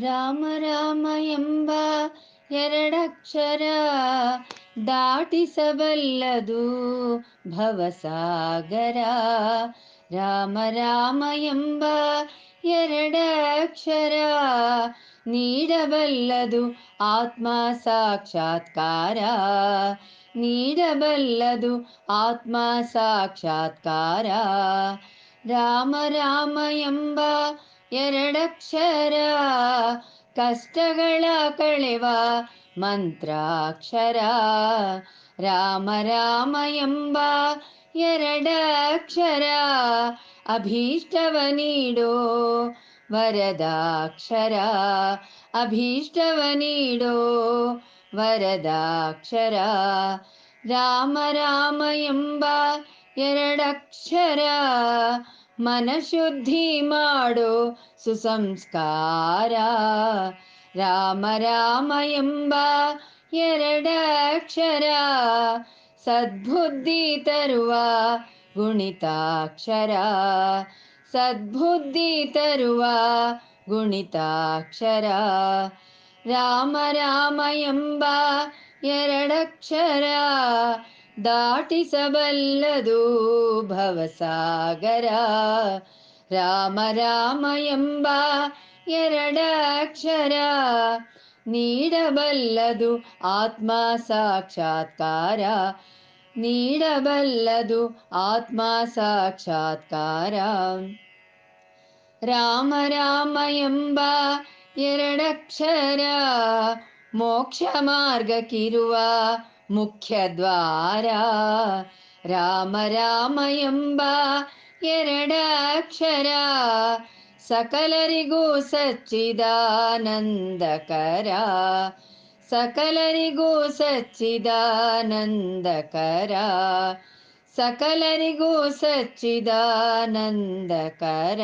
ರಾಮ ರಾಮ ಎಂಬ ಎರಡಕ್ಷರ ದಾಟಿಸಬಲ್ಲದು ಭವಸಾಗರ. ರಾಮ ರಾಮ ಎಂಬ ಎರಡಕ್ಷರ ನೀಡಬಲ್ಲದು ಆತ್ಮ ಸಾಕ್ಷಾತ್ಕಾರ. ನೀಡಬಲ್ಲದು ಆತ್ಮ ಸಾಕ್ಷಾತ್ಕಾರ. ರಾಮ ರಾಮ ಎಂಬ ಎರಡಕ್ಷರ ಕಷ್ಟಗಳ ಕಳೆವ ಮಂತ್ರಾಕ್ಷರ. ರಾಮ ರಾಮ ಎಂಬ ಎರಡಕ್ಷರ ಅಭೀಷ್ಟವ ನೀಡೋ ವರದಾಕ್ಷರ. ಅಭೀಷ್ಟವ ನೀಡೋ ವರದಾಕ್ಷರ. ರಾಮ ರಾಮ ಎಂಬ ಎರಡಕ್ಷರ ಮನಶುದ್ಧಿ ಮಾಡೋ ಸುಸಂಸ್ಕಾರ. ರಾಮ ರಾಮ ಎಂಬ ಎರಡಕ್ಷರ ಸದ್ಬುದ್ಧಿ ತರುವ ಗುಣಿತಾಕ್ಷರ. ಸದ್ಬುದ್ಧಿ ತರುವ ಗುಣಿತಾಕ್ಷರ. ರಾಮ ರಾಮ ಎಂಬ ಎರಡಕ್ಷರ ದಾಟಿಸಬಲ್ಲದು ಭವಸಾಗರ. ರಾಮ ರಾಮ ಎಂಬ ಎರಡಕ್ಷರ ನೀಡಬಲ್ಲದು ಆತ್ಮ ಸಾಕ್ಷಾತ್ಕಾರ. ನೀಡಬಲ್ಲದು ಆತ್ಮ ಸಾಕ್ಷಾತ್ಕಾರ. ರಾಮ ರಾಮ ಎಂಬ ಎರಡಕ್ಷರ ಮೋಕ್ಷ ಮಾರ್ಗಕ್ಕಿರುವ ಮುಖ್ಯ ದ್ವಾರ ರಾಮ ರಾಮ ಎಂಬ ಎರಡಕ್ಷರ. ಸಕಲರಿಗೂ ಸಚ್ಚಿದಾನಂದಕರ. ಸಕಲರಿಗೂ ಸಚ್ಚಿದಾನಂದಕರ. ಸಕಲರಿಗೂ ಸಚ್ಚಿದಾನಂದಕರ.